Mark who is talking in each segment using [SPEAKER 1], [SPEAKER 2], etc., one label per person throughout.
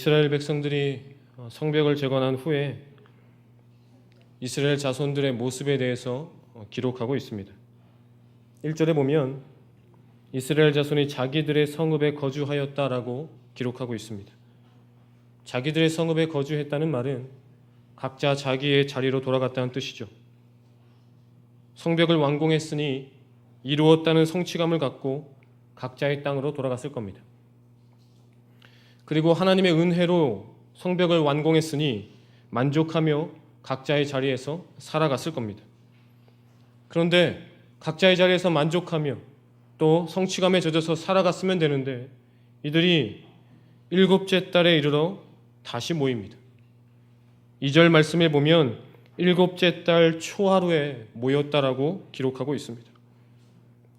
[SPEAKER 1] 이스라엘 백성들이 어, 성벽을 재건한 후에 이스라엘 자손들의 모습에 대해서 어, 기록하고 있습니다. 1절에 보면 이스라엘 자손이 자기들의 성읍에 거주하였다라고 기록하고 있습니다. 자기들의 성읍에 거주했다는 말은 각자 자기의 자리로 돌아갔다는 뜻이죠. 성벽을 완공했으니 이루었다는 성취감을 갖고 각자의 땅으로 돌아갔을 겁니다. 그리고 하나님의 은혜로 성벽을 완공했으니 만족하며 각자의 자리에서 살아갔을 겁니다. 그런데 각자의 자리에서 만족하며 또 성취감에 젖어서 살아갔으면 되는데 이들이 일곱째 달에 이르러 다시 모입니다. 2절 말씀에 보면 일곱째 달 초하루에 모였다라고 기록하고 있습니다.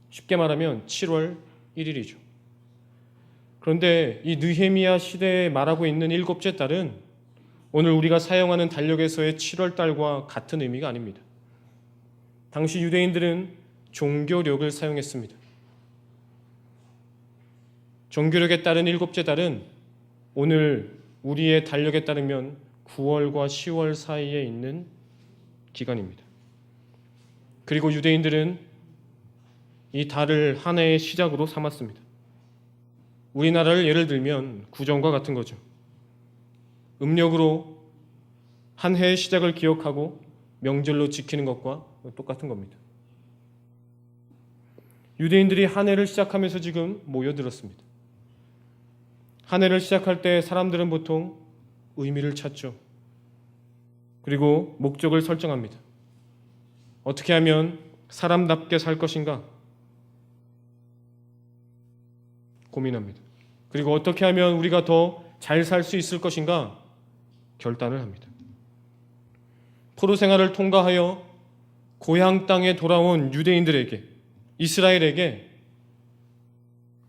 [SPEAKER 1] 쉽게 말하면 7월 1일이죠. 그런데 이 느헤미야 시대에 말하고 있는 일곱째 달은 오늘 우리가 사용하는 달력에서의 7월 달과 같은 의미가 아닙니다. 당시 유대인들은 종교력을 사용했습니다. 종교력에 따른 일곱째 달은 오늘 우리의 달력에 따르면 9월과 10월 사이에 있는 기간입니다. 그리고 유대인들은 이 달을 한 해의 시작으로 삼았습니다. 우리나라를 예를 들면 구정과 같은 거죠. 음력으로 한 해의 시작을 기억하고 명절로 지키는 것과 똑같은 겁니다. 유대인들이 한 해를 시작하면서 지금 모여들었습니다. 한 해를 시작할 때 사람들은 보통 의미를 찾죠. 그리고 목적을 설정합니다. 어떻게 하면 사람답게 살 것인가 고민합니다. 그리고 어떻게 하면 우리가 더 잘 살 수 있을 것인가 결단을 합니다. 포로 생활을 통과하여 고향 땅에 돌아온 유대인들에게 이스라엘에게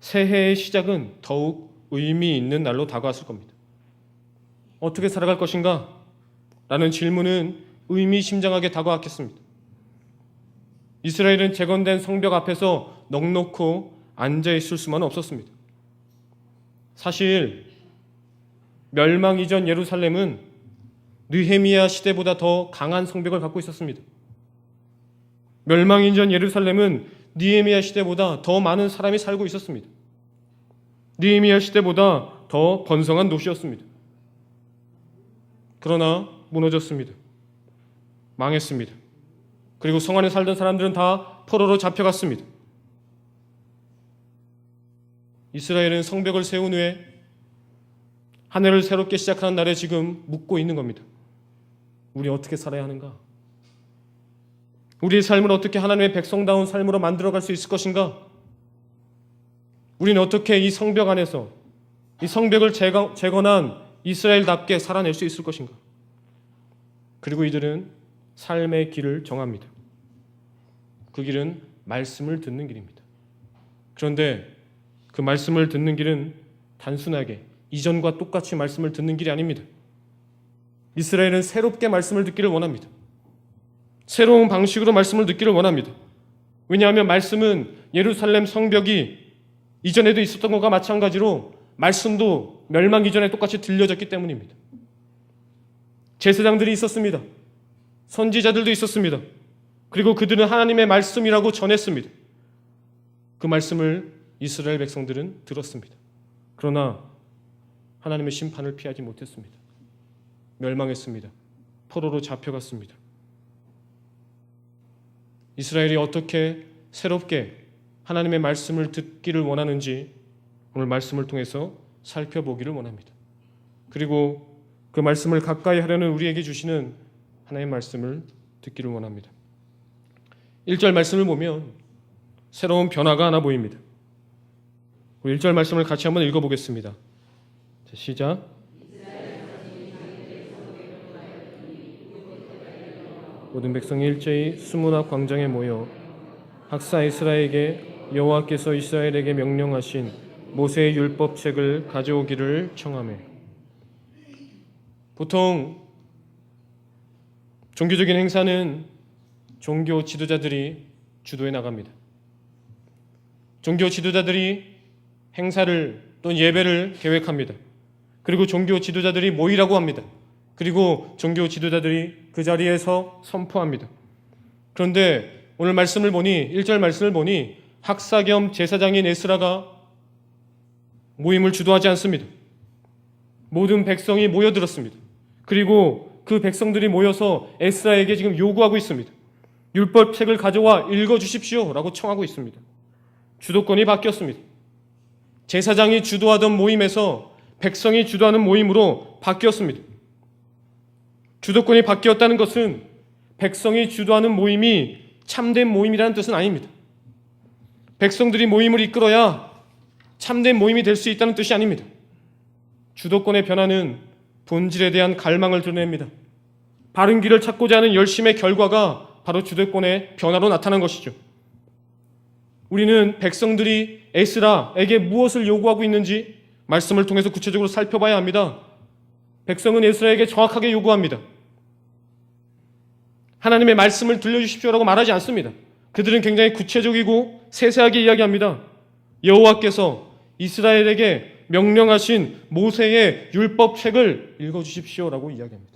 [SPEAKER 1] 새해의 시작은 더욱 의미 있는 날로 다가왔을 겁니다. 어떻게 살아갈 것인가? 라는 질문은 의미심장하게 다가왔겠습니다. 이스라엘은 재건된 성벽 앞에서 넉넉고 앉아 있을 수만 없었습니다. 사실 멸망 이전 예루살렘은 느헤미야 시대보다 더 강한 성벽을 갖고 있었습니다. 멸망 이전 예루살렘은 느헤미야 시대보다 더 많은 사람이 살고 있었습니다. 느헤미야 시대보다 더 번성한 도시였습니다. 그러나 무너졌습니다. 망했습니다. 그리고 성 안에 살던 사람들은 다 포로로 잡혀갔습니다. 이스라엘은 성벽을 세운 후에 한 해를 새롭게 시작하는 날에 지금 묻고 있는 겁니다. 우리 어떻게 살아야 하는가? 우리의 삶을 어떻게 하나님의 백성다운 삶으로 만들어갈 수 있을 것인가? 우리는 어떻게 이 성벽 안에서 이 성벽을 재건한 이스라엘답게 살아낼 수 있을 것인가? 그리고 이들은 삶의 길을 정합니다. 그 길은 말씀을 듣는 길입니다. 그런데 그 말씀을 듣는 길은 단순하게 이전과 똑같이 말씀을 듣는 길이 아닙니다. 이스라엘은 새롭게 말씀을 듣기를 원합니다. 새로운 방식으로 말씀을 듣기를 원합니다. 왜냐하면 말씀은 예루살렘 성벽이 이전에도 있었던 것과 마찬가지로 말씀도 멸망 이전에 똑같이 들려졌기 때문입니다. 제사장들이 있었습니다. 선지자들도 있었습니다. 그리고 그들은 하나님의 말씀이라고 전했습니다. 그 말씀을 이스라엘 백성들은 들었습니다. 그러나 하나님의 심판을 피하지 못했습니다. 멸망했습니다. 포로로 잡혀갔습니다. 이스라엘이 어떻게 새롭게 하나님의 말씀을 듣기를 원하는지 오늘 말씀을 통해서 살펴보기를 원합니다. 그리고 그 말씀을 가까이 하려는 우리에게 주시는 하나님의 말씀을 듣기를 원합니다. 1절 말씀을 보면 새로운 변화가 하나 보입니다. 1절 말씀을 같이 한번 읽어보겠습니다. 자, 시작. 모든 백성이 일제히 수문학 광장에 모여 학사 이스라에게 여호와께서 이스라엘에게 명령하신 모세의 율법책을 가져오기를 청하매 보통 종교적인 행사는 종교 지도자들이 주도해 나갑니다. 종교 지도자들이 행사를 또는 예배를 계획합니다. 그리고 종교 지도자들이 모이라고 합니다. 그리고 종교 지도자들이 그 자리에서 선포합니다. 그런데 오늘 말씀을 보니 1절 말씀을 보니 학사 겸 제사장인 에스라가 모임을 주도하지 않습니다. 모든 백성이 모여들었습니다. 그리고 그 백성들이 모여서 에스라에게 지금 요구하고 있습니다. 율법책을 가져와 읽어 주십시오 라고 청하고 있습니다. 주도권이 바뀌었습니다. 제사장이 주도하던 모임에서 백성이 주도하는 모임으로 바뀌었습니다. 주도권이 바뀌었다는 것은 백성이 주도하는 모임이 참된 모임이라는 뜻은 아닙니다. 백성들이 모임을 이끌어야 참된 모임이 될 수 있다는 뜻이 아닙니다. 주도권의 변화는 본질에 대한 갈망을 드러냅니다. 바른 길을 찾고자 하는 열심의 결과가 바로 주도권의 변화로 나타난 것이죠. 우리는 백성들이 에스라에게 무엇을 요구하고 있는지 말씀을 통해서 구체적으로 살펴봐야 합니다. 백성은 에스라에게 정확하게 요구합니다. 하나님의 말씀을 들려주십시오라고 말하지 않습니다. 그들은 굉장히 구체적이고 세세하게 이야기합니다. 여호와께서 이스라엘에게 명령하신 모세의 율법책을 읽어주십시오라고 이야기합니다.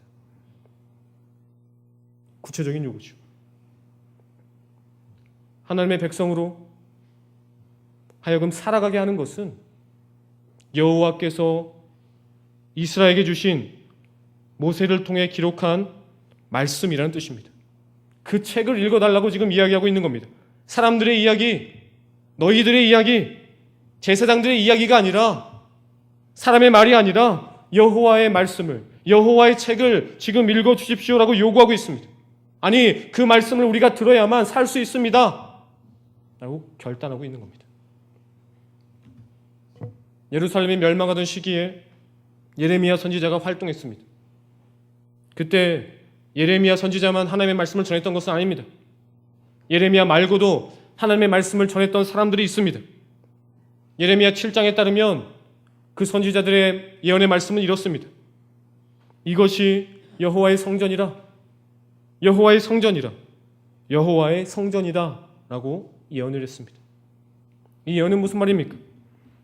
[SPEAKER 1] 구체적인 요구죠. 하나님의 백성으로 하여금 살아가게 하는 것은 여호와께서 이스라엘에게 주신 모세를 통해 기록한 말씀이라는 뜻입니다. 그 책을 읽어달라고 지금 이야기하고 있는 겁니다. 사람들의 이야기, 너희들의 이야기, 제사장들의 이야기가 아니라 사람의 말이 아니라 여호와의 말씀을 여호와의 책을 지금 읽어 주십시오라고 요구하고 있습니다. 아니 그 말씀을 우리가 들어야만 살 수 있습니다. 라고 결단하고 있는 겁니다. 예루살렘이 멸망하던 시기에 예레미야 선지자가 활동했습니다. 그때 예레미야 선지자만 하나님의 말씀을 전했던 것은 아닙니다. 예레미야 말고도 하나님의 말씀을 전했던 사람들이 있습니다. 예레미야 7장에 따르면 그 선지자들의 예언의 말씀은 이렇습니다. 이것이 여호와의 성전이라 여호와의 성전이라 여호와의 성전이다라고 예언을 했습니다. 이 예언은 무슨 말입니까?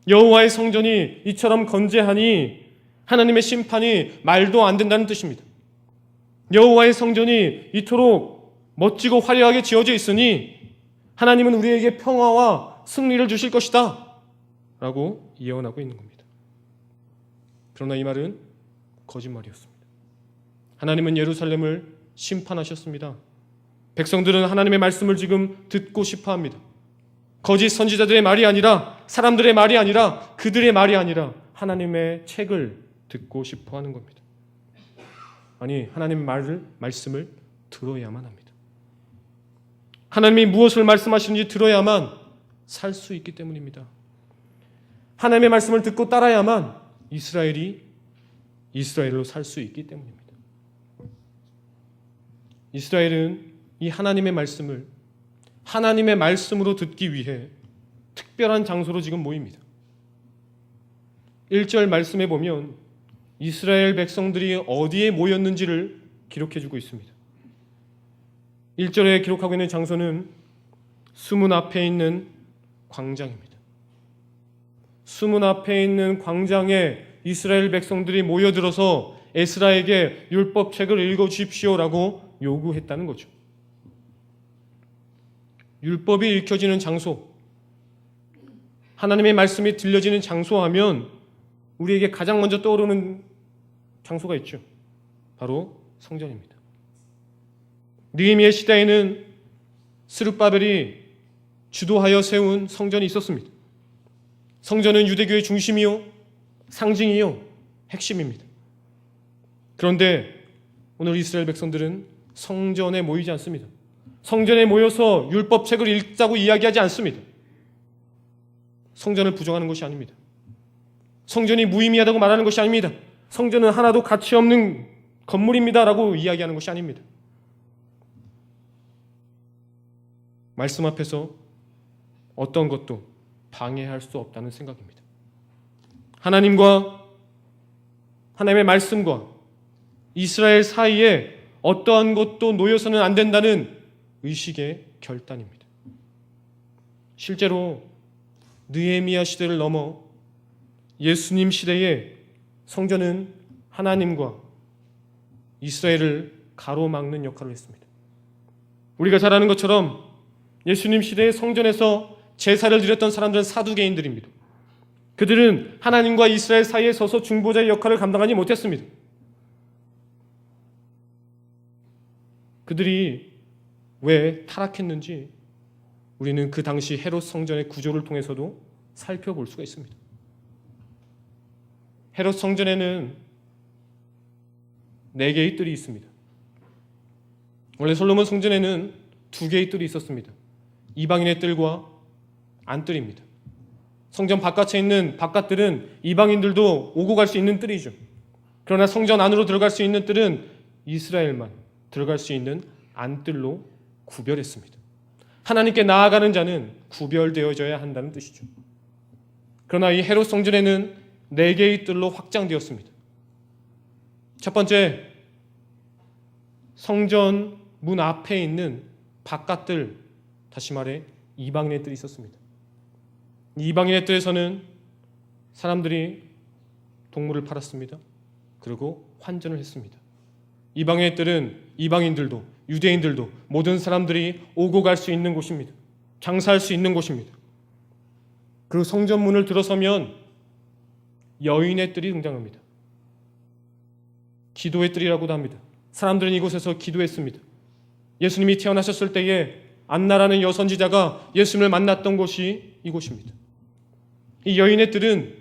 [SPEAKER 1] 여호와의 성전이 이처럼 건재하니 하나님의 심판이 말도 안 된다는 뜻입니다. 여호와의 성전이 이토록 멋지고 화려하게 지어져 있으니 하나님은 우리에게 평화와 승리를 주실 것이다. 라고 예언하고 있는 겁니다. 그러나 이 말은 거짓말이었습니다. 하나님은 예루살렘을 심판하셨습니다. 백성들은 하나님의 말씀을 지금 듣고 싶어 합니다. 거짓 선지자들의 말이 아니라 사람들의 말이 아니라 그들의 말이 아니라 하나님의 책을 듣고 싶어 하는 겁니다. 아니, 하나님의 말을 말씀을 들어야만 합니다. 하나님이 무엇을 말씀하시는지 들어야만 살 수 있기 때문입니다. 하나님의 말씀을 듣고 따라야만 이스라엘이 이스라엘로 살 수 있기 때문입니다. 이스라엘은 이 하나님의 말씀을 하나님의 말씀으로 듣기 위해 특별한 장소로 지금 모입니다. 1절 말씀에 보면 이스라엘 백성들이 어디에 모였는지를 기록해 주고 있습니다. 1절에 기록하고 있는 장소는 수문 앞에 있는 광장입니다. 수문 앞에 있는 광장에 이스라엘 백성들이 모여들어서 에스라에게 율법책을 읽어 주십시오라고 요구했다는 거죠. 율법이 읽혀지는 장소, 하나님의 말씀이 들려지는 장소 하면 우리에게 가장 먼저 떠오르는 장소가 있죠. 바로 성전입니다. 느헤미야 시대에는 스룹바벨이 주도하여 세운 성전이 있었습니다. 성전은 유대교의 중심이요, 상징이요, 핵심입니다. 그런데 오늘 이스라엘 백성들은 성전에 모이지 않습니다. 성전에 모여서 율법책을 읽자고 이야기하지 않습니다. 성전을 부정하는 것이 아닙니다. 성전이 무의미하다고 말하는 것이 아닙니다. 성전은 하나도 가치 없는 건물입니다라고 이야기하는 것이 아닙니다. 말씀 앞에서 어떤 것도 방해할 수 없다는 생각입니다. 하나님과 하나님의 말씀과 이스라엘 사이에 어떠한 것도 놓여서는 안 된다는 의식의 결단입니다. 실제로 느헤미야 시대를 넘어 예수님 시대에 성전은 하나님과 이스라엘을 가로막는 역할을 했습니다. 우리가 잘 아는 것처럼 예수님 시대의 성전에서 제사를 드렸던 사람들은 사두개인들입니다. 그들은 하나님과 이스라엘 사이에 서서 중보자의 역할을 감당하지 못했습니다. 그들이 왜 타락했는지 우리는 그 당시 헤롯 성전의 구조를 통해서도 살펴볼 수가 있습니다. 헤롯 성전에는 네 개의 뜰이 있습니다. 원래 솔로몬 성전에는 두 개의 뜰이 있었습니다. 이방인의 뜰과 안뜰입니다. 성전 바깥에 있는 바깥뜰은 이방인들도 오고 갈 수 있는 뜰이죠. 그러나 성전 안으로 들어갈 수 있는 뜰은 이스라엘만 들어갈 수 있는 안뜰로 구별했습니다. 하나님께 나아가는 자는 구별되어져야 한다는 뜻이죠. 그러나 이 헤롯 성전에는 네 개의 뜰로 확장되었습니다. 첫 번째, 성전 문 앞에 있는 바깥뜰, 다시 말해 이방인의 뜰이 있었습니다. 이방인의 뜰에서는 사람들이 동물을 팔았습니다. 그리고 환전을 했습니다. 이방인의 뜰은 이방인들도 유대인들도 모든 사람들이 오고 갈 수 있는 곳입니다. 장사할 수 있는 곳입니다. 그 성전문을 들어서면 여인의 뜰이 등장합니다. 기도의 뜰이라고도 합니다. 사람들은 이곳에서 기도했습니다. 예수님이 태어나셨을 때에 안나라는 여선지자가 예수님을 만났던 곳이 이곳입니다. 이 여인의 뜰은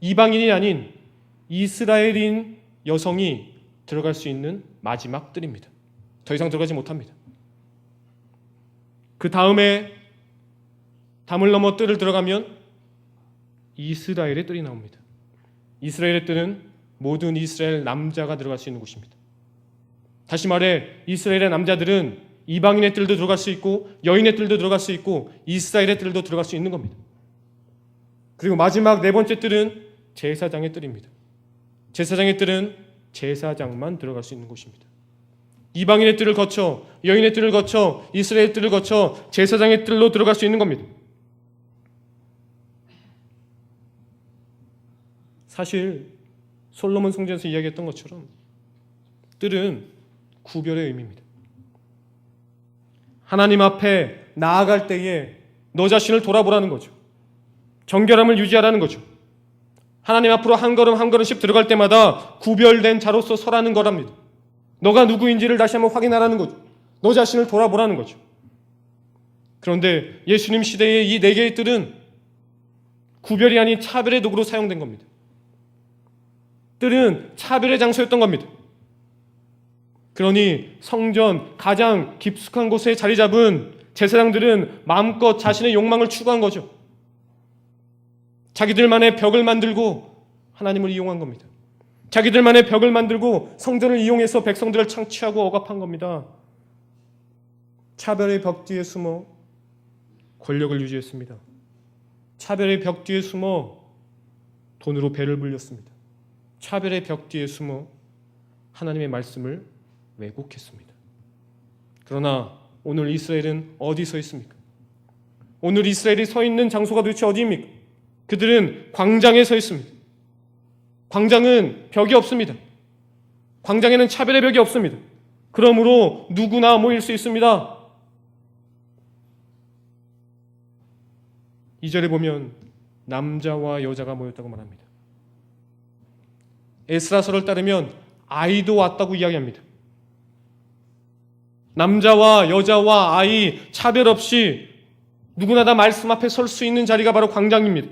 [SPEAKER 1] 이방인이 아닌 이스라엘인 여성이 들어갈 수 있는 마지막 뜰입니다. 더 이상 들어가지 못합니다. 그 다음에 담을 넘어 뜰을 들어가면 이스라엘의 뜰이 나옵니다. 이스라엘의 뜰은 모든 이스라엘 남자가 들어갈 수 있는 곳입니다. 다시 말해 이스라엘의 남자들은 이방인의 뜰도 들어갈 수 있고 여인의 뜰도 들어갈 수 있고 이스라엘의 뜰도 들어갈 수 있는 겁니다. 그리고 마지막 네 번째 뜰은 제사장의 뜰입니다. 제사장의 뜰은 제사장만 들어갈 수 있는 곳입니다. 이방인의 뜰을 거쳐 여인의 뜰을 거쳐 이스라엘 뜰을 거쳐 제사장의 뜰로 들어갈 수 있는 겁니다. 사실 솔로몬 성전에서 이야기했던 것처럼 뜰은 구별의 의미입니다. 하나님 앞에 나아갈 때에 너 자신을 돌아보라는 거죠. 정결함을 유지하라는 거죠. 하나님 앞으로 한 걸음 한 걸음씩 들어갈 때마다 구별된 자로서 서라는 거랍니다. 너가 누구인지를 다시 한번 확인하라는 거죠. 너 자신을 돌아보라는 거죠. 그런데 예수님 시대의 이 네 개의 뜰은 구별이 아닌 차별의 도구로 사용된 겁니다. 뜰은 차별의 장소였던 겁니다. 그러니 성전 가장 깊숙한 곳에 자리 잡은 제사장들은 마음껏 자신의 욕망을 추구한 거죠. 자기들만의 벽을 만들고 하나님을 이용한 겁니다. 자기들만의 벽을 만들고 성전을 이용해서 백성들을 창취하고 억압한 겁니다. 차별의 벽 뒤에 숨어 권력을 유지했습니다. 차별의 벽 뒤에 숨어 돈으로 배를 불렸습니다. 차별의 벽 뒤에 숨어 하나님의 말씀을 왜곡했습니다. 그러나 오늘 이스라엘은 어디 서 있습니까? 오늘 이스라엘이 서 있는 장소가 도대체 어디입니까? 그들은 광장에 서 있습니다. 광장은 벽이 없습니다. 광장에는 차별의 벽이 없습니다. 그러므로 누구나 모일 수 있습니다. 이 절에 보면 남자와 여자가 모였다고 말합니다. 에스라서를 따르면 아이도 왔다고 이야기합니다. 남자와 여자와 아이 차별 없이 누구나 다 말씀 앞에 설 수 있는 자리가 바로 광장입니다.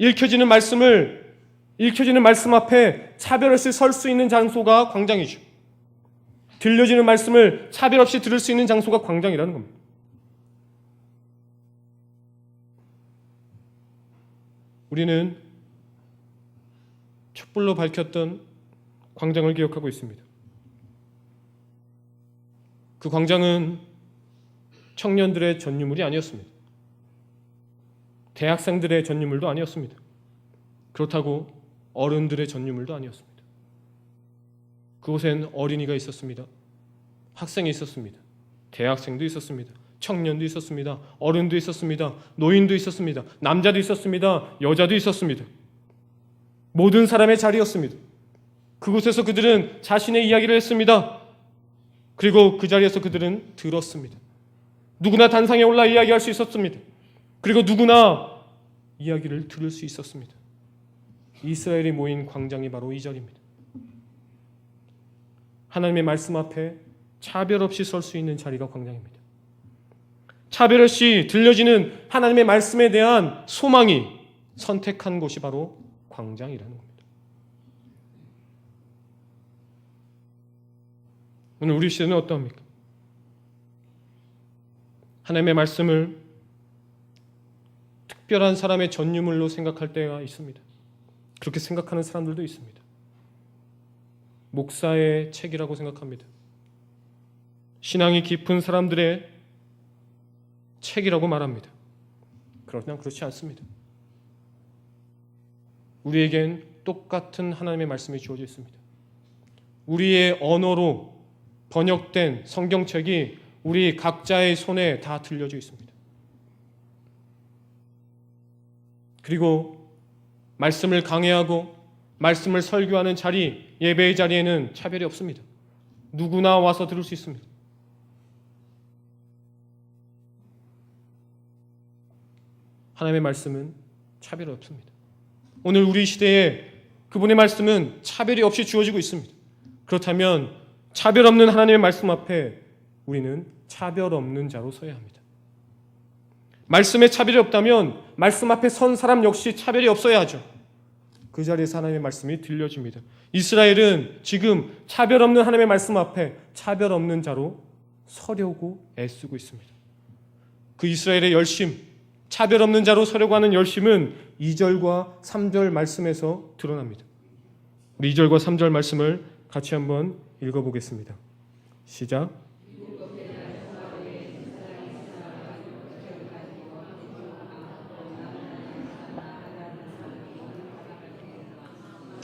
[SPEAKER 1] 읽혀지는 말씀을 읽혀지는 말씀 앞에 차별 없이 설 수 있는 장소가 광장이죠. 들려지는 말씀을 차별 없이 들을 수 있는 장소가 광장이라는 겁니다. 우리는 촛불로 밝혔던 광장을 기억하고 있습니다. 그 광장은 청년들의 전유물이 아니었습니다. 대학생들의 전유물도 아니었습니다. 그렇다고 어른들의 전유물도 아니었습니다. 그곳엔 어린이가 있었습니다. 학생이 있었습니다. 대학생도 있었습니다. 청년도 있었습니다. 어른도 있었습니다. 노인도 있었습니다. 남자도 있었습니다. 여자도 있었습니다. 모든 사람의 자리였습니다. 그곳에서 그들은 자신의 이야기를 했습니다. 그리고 그 자리에서 그들은 들었습니다. 누구나 단상에 올라 이야기할 수 있었습니다. 그리고 누구나 이야기를 들을 수 있었습니다. 이스라엘이 모인 광장이 바로 이 자리입니다. 하나님의 말씀 앞에 차별 없이 설 수 있는 자리가 광장입니다. 차별 없이 들려지는 하나님의 말씀에 대한 소망이 선택한 곳이 바로 광장이라는 겁니다. 오늘 우리 시대는 어떠합니까? 하나님의 말씀을 특별한 사람의 전유물로 생각할 때가 있습니다. 그렇게 생각하는 사람들도 있습니다. 목사의 책이라고 생각합니다. 신앙이 깊은 사람들의 책이라고 말합니다. 그러나 그렇지 않습니다. 우리에겐 똑같은 하나님의 말씀이 주어져 있습니다. 우리의 언어로 번역된 성경책이 우리 각자의 손에 다 들려져 있습니다. 그리고 말씀을 강해하고 말씀을 설교하는 자리, 예배의 자리에는 차별이 없습니다. 누구나 와서 들을 수 있습니다. 하나님의 말씀은 차별이 없습니다. 오늘 우리 시대에 그분의 말씀은 차별이 없이 주어지고 있습니다. 그렇다면 차별 없는 하나님의 말씀 앞에 우리는 차별 없는 자로 서야 합니다. 말씀에 차별이 없다면 말씀 앞에 선 사람 역시 차별이 없어야 하죠. 그 자리에서 하나님의 말씀이 들려집니다. 이스라엘은 지금 차별 없는 하나님의 말씀 앞에 차별 없는 자로 서려고 애쓰고 있습니다. 그 이스라엘의 열심, 차별 없는 자로 서려고 하는 열심은 2절과 3절 말씀에서 드러납니다. 우리 2절과 3절 말씀을 같이 한번 읽어보겠습니다. 시작.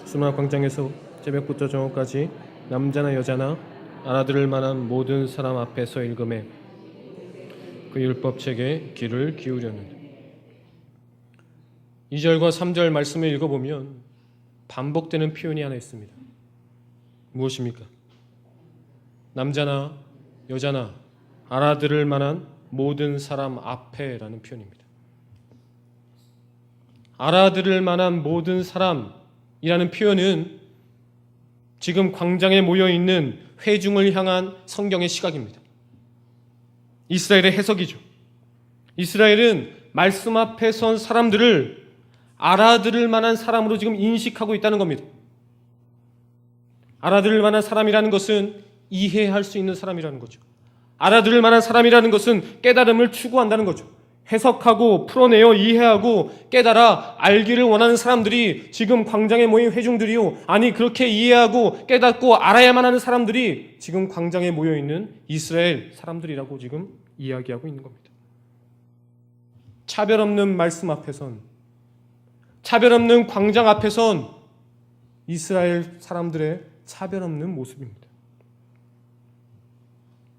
[SPEAKER 1] 수나 광장에서 새벽부터 정오까지 남자나 여자나 알아들을 만한 모든 사람 앞에서 읽음에 그 율법책에 귀를 기울였는데 2절과 3절 말씀을 읽어보면 반복되는 표현이 하나 있습니다. 무엇입니까? 남자나 여자나 알아들을 만한 모든 사람 앞에라는 표현입니다. 알아들을 만한 모든 사람 이라는 표현은 지금 광장에 모여 있는 회중을 향한 성경의 시각입니다. 이스라엘의 해석이죠. 이스라엘은 말씀 앞에 선 사람들을 알아들을 만한 사람으로 지금 인식하고 있다는 겁니다. 알아들을 만한 사람이라는 것은 이해할 수 있는 사람이라는 거죠. 알아들을 만한 사람이라는 것은 깨달음을 추구한다는 거죠. 해석하고 풀어내어 이해하고 깨달아 알기를 원하는 사람들이 지금 광장에 모인 회중들이요. 아니 그렇게 이해하고 깨닫고 알아야만 하는 사람들이 지금 광장에 모여 있는 이스라엘 사람들이라고 지금 이야기하고 있는 겁니다. 차별 없는 말씀 앞에선 차별 없는 광장 앞에선 이스라엘 사람들의 차별 없는 모습입니다.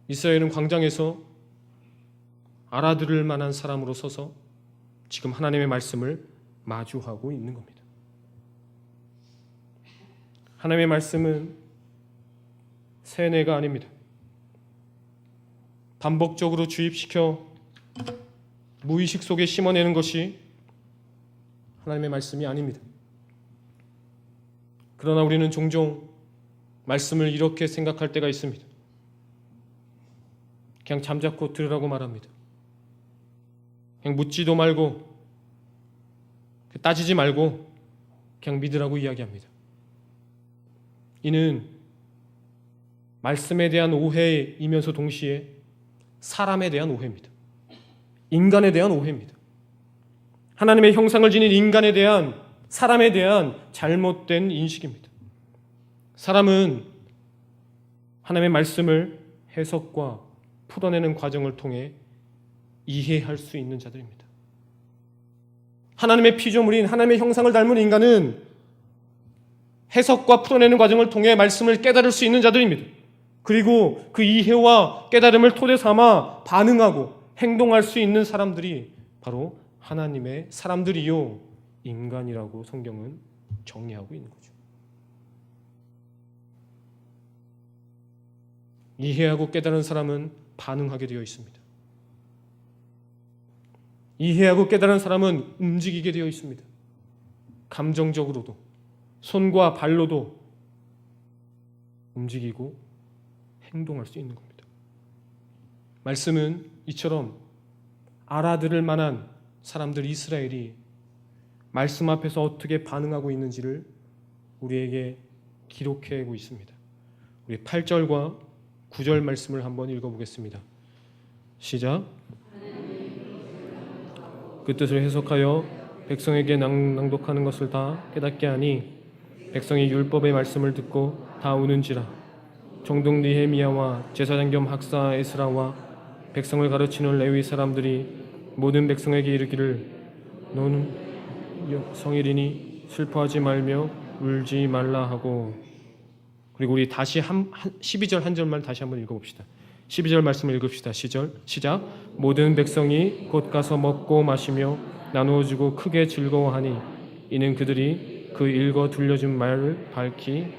[SPEAKER 1] 이스라엘은 광장에서 알아들을 만한 사람으로 서서 지금 하나님의 말씀을 마주하고 있는 겁니다. 하나님의 말씀은 세뇌가 아닙니다. 반복적으로 주입시켜 무의식 속에 심어내는 것이 하나님의 말씀이 아닙니다. 그러나 우리는 종종 말씀을 이렇게 생각할 때가 있습니다. 그냥 잠자코 들으라고 말합니다. 그냥 묻지도 말고 따지지 말고 그냥 믿으라고 이야기합니다. 이는 말씀에 대한 오해이면서 동시에 사람에 대한 오해입니다. 인간에 대한 오해입니다. 하나님의 형상을 지닌 인간에 대한 사람에 대한 잘못된 인식입니다. 사람은 하나님의 말씀을 해석과 풀어내는 과정을 통해 이해할 수 있는 자들입니다. 하나님의 피조물인 하나님의 형상을 닮은 인간은 해석과 풀어내는 과정을 통해 말씀을 깨달을 수 있는 자들입니다. 그리고 그 이해와 깨달음을 토대 삼아 반응하고 행동할 수 있는 사람들이 바로 하나님의 사람들이요 인간이라고 성경은 정리하고 있는 거죠. 이해하고 깨달은 사람은 반응하게 되어 있습니다. 이해하고 깨달은 사람은 움직이게 되어 있습니다. 감정적으로도 손과 발로도 움직이고 행동할 수 있는 겁니다. 말씀은 이처럼 알아들을 만한 사람들 이스라엘이 말씀 앞에서 어떻게 반응하고 있는지를 우리에게 기록해고 있습니다. 우리 8절과 9절 말씀을 한번 읽어보겠습니다. 시작. 그 뜻을 해석하여 백성에게 낭, 낭독하는 것을 다 깨닫게 하니 백성이 율법의 말씀을 듣고 다 우는지라 종독 니헤미야와 제사장 겸 학사 에스라와 백성을 가르치는 레위 사람들이 모든 백성에게 이르기를 너는 성일이니 슬퍼하지 말며 울지 말라 하고 그리고 우리 다시 한, 한 12절 한 절만 다시 한번 읽어봅시다. 12절 말씀을 읽읍시다. 시절 시작 모든 백성이 곧 가서 먹고 마시며 나누어 주고 크게 즐거워하니 이는 그들이 그 읽어 들려준 말을 밝히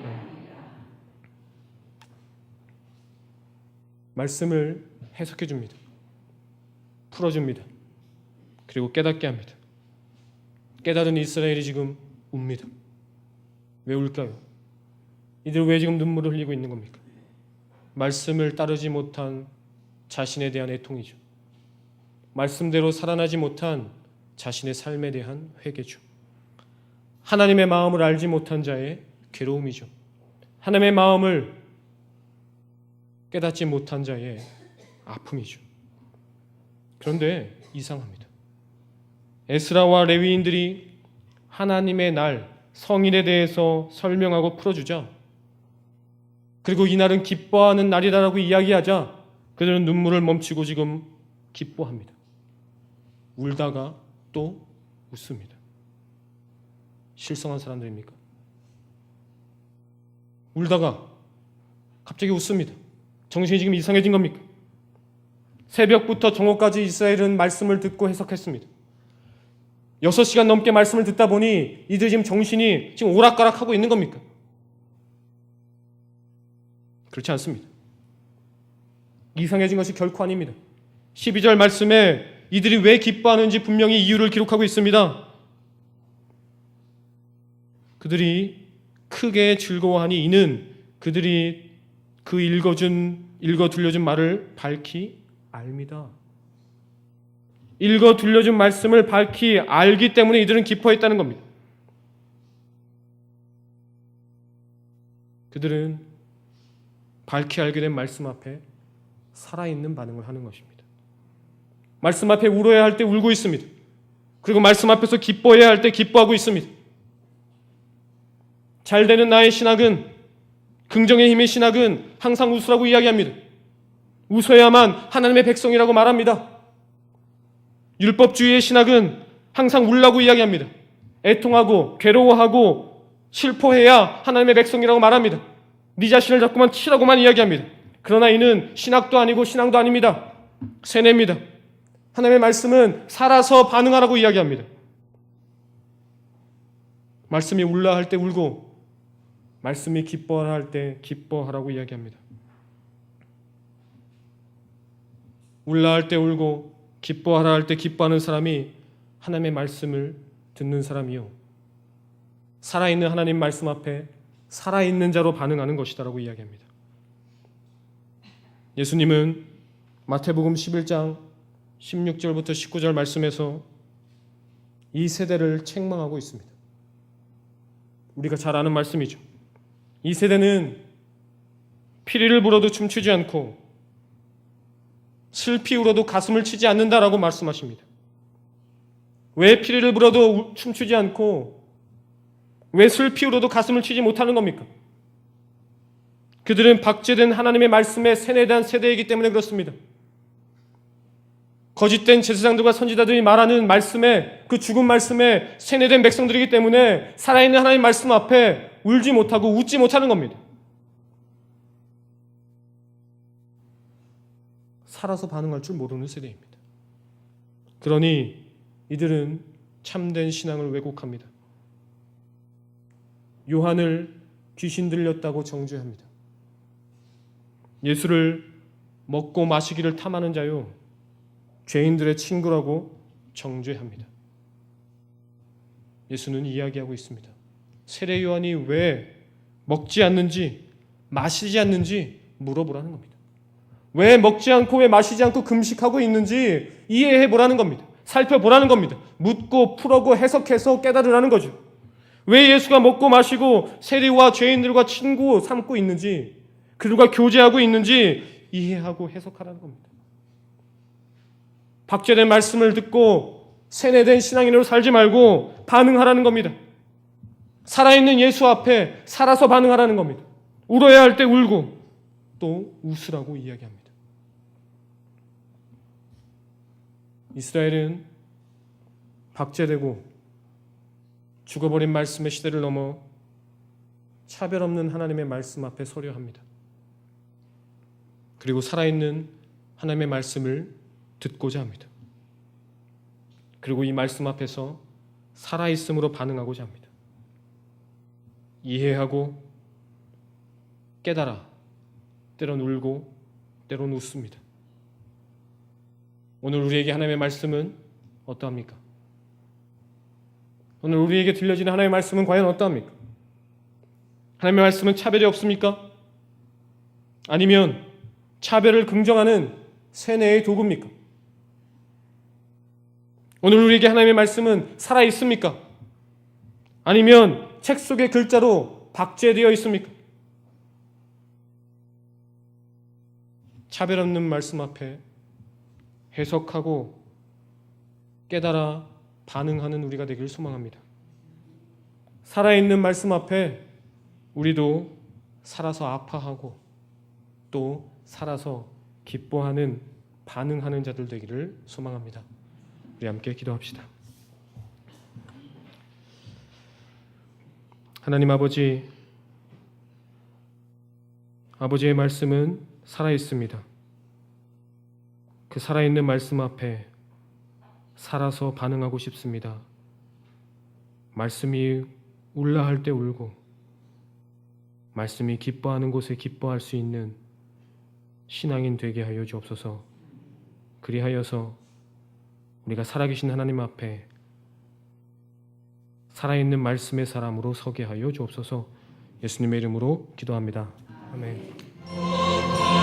[SPEAKER 1] 말씀을 해석해 줍니다. 풀어 줍니다. 그리고 깨닫게 합니다. 깨달은 이스라엘이 지금 웁니다. 왜 울까요? 이들 왜 지금 눈물을 흘리고 있는 겁니까? 말씀을 따르지 못한 자신에 대한 애통이죠. 말씀대로 살아나지 못한 자신의 삶에 대한 회개죠. 하나님의 마음을 알지 못한 자의 괴로움이죠. 하나님의 마음을 깨닫지 못한 자의 아픔이죠. 그런데 이상합니다. 에스라와 레위인들이 하나님의 날 성일에 대해서 설명하고 풀어주자. 그리고 이날은 기뻐하는 날이라고 이야기하자 그들은 눈물을 멈추고 지금 기뻐합니다. 울다가 또 웃습니다. 실성한 사람들입니까? 울다가 갑자기 웃습니다. 정신이 지금 이상해진 겁니까? 새벽부터 정오까지 이스라엘은 말씀을 듣고 해석했습니다. 6시간 넘게 말씀을 듣다 보니 이들 지금 정신이 지금 오락가락하고 있는 겁니까? 그렇지 않습니다. 이상해진 것이 결코 아닙니다. 12절 말씀에 이들이 왜 기뻐하는지 분명히 이유를 기록하고 있습니다. 그들이 크게 즐거워하니 이는 그들이 그 읽어준 읽어 들려준 말을 밝히 압니다. 읽어 들려준 말씀을 밝히 알기 때문에 이들은 기뻐했다는 겁니다. 그들은 밝히 알게 된 말씀 앞에 살아있는 반응을 하는 것입니다. 말씀 앞에 울어야 할 때 울고 있습니다. 그리고 말씀 앞에서 기뻐해야 할 때 기뻐하고 있습니다. 잘 되는 나의 신학은 긍정의 힘의 신학은 항상 웃으라고 이야기합니다. 웃어야만 하나님의 백성이라고 말합니다. 율법주의의 신학은 항상 울라고 이야기합니다. 애통하고 괴로워하고 슬퍼해야 하나님의 백성이라고 말합니다. 네 자신을 자꾸만 치라고만 이야기합니다. 그러나 이는 신학도 아니고 신앙도 아닙니다. 세뇌입니다. 하나님의 말씀은 살아서 반응하라고 이야기합니다. 말씀이 울라 할 때 울고 말씀이 기뻐하라 할 때 기뻐하라고 이야기합니다. 울라 할 때 울고 기뻐하라 할 때 기뻐하는 사람이 하나님의 말씀을 듣는 사람이요. 살아있는 하나님 말씀 앞에 살아있는 자로 반응하는 것이다라고 이야기합니다. 예수님은 마태복음 11장 16절부터 19절 말씀에서 이 세대를 책망하고 있습니다. 우리가 잘 아는 말씀이죠. 이 세대는 피리를 불어도 춤추지 않고 슬피 울어도 가슴을 치지 않는다라고 말씀하십니다. 왜 피리를 불어도 춤추지 않고 왜 슬피 울어도 가슴을 치지 못하는 겁니까? 그들은 박제된 하나님의 말씀에 세뇌된 세대이기 때문에 그렇습니다. 거짓된 제사장들과 선지자들이 말하는 말씀에 그 죽은 말씀에 세뇌된 백성들이기 때문에 살아있는 하나님 말씀 앞에 울지 못하고 웃지 못하는 겁니다. 살아서 반응할 줄 모르는 세대입니다. 그러니 이들은 참된 신앙을 왜곡합니다. 요한을 귀신 들렸다고 정죄합니다. 예수를 먹고 마시기를 탐하는 자요 죄인들의 친구라고 정죄합니다. 예수는 이야기하고 있습니다. 세례 요한이 왜 먹지 않는지 마시지 않는지 물어보라는 겁니다. 왜 먹지 않고 왜 마시지 않고 금식하고 있는지 이해해 보라는 겁니다. 살펴보라는 겁니다. 묻고 풀어고 해석해서 깨달으라는 거죠. 왜 예수가 먹고 마시고 세리와 죄인들과 친구 삼고 있는지 그들과 교제하고 있는지 이해하고 해석하라는 겁니다. 박제된 말씀을 듣고 세뇌된 신앙인으로 살지 말고 반응하라는 겁니다. 살아있는 예수 앞에 살아서 반응하라는 겁니다. 울어야 할 때 울고 또 웃으라고 이야기합니다. 이스라엘은 박제되고 죽어버린 말씀의 시대를 넘어 차별 없는 하나님의 말씀 앞에 서려 합니다. 그리고 살아있는 하나님의 말씀을 듣고자 합니다. 그리고 이 말씀 앞에서 살아있음으로 반응하고자 합니다. 이해하고 깨달아 때론 울고 때론 웃습니다. 오늘 우리에게 하나님의 말씀은 어떠합니까? 오늘 우리에게 들려지는 하나님의 말씀은 과연 어떠합니까? 하나님의 말씀은 차별이 없습니까? 아니면 차별을 긍정하는 세뇌의 도구입니까? 오늘 우리에게 하나님의 말씀은 살아 있습니까? 아니면 책 속의 글자로 박제되어 있습니까? 차별 없는 말씀 앞에 해석하고 깨달아 반응하는 우리가 되길 소망합니다. 살아있는 말씀 앞에 우리도 살아서 아파하고 또 살아서 기뻐하는 반응하는 자들 되기를 소망합니다. 우리 함께 기도합시다. 하나님 아버지, 아버지의 말씀은 살아 있습니다. 그 살아있는 말씀 앞에 살아서 반응하고 싶습니다. 말씀이 울라 할 때 울고, 말씀이 기뻐하는 곳에 기뻐할 수 있는 신앙인 되게 하여 주옵소서. 그리하여서 우리가 살아계신 하나님 앞에 살아있는 말씀의 사람으로 서게 하여 주옵소서. 예수님의 이름으로 기도합니다. 아멘.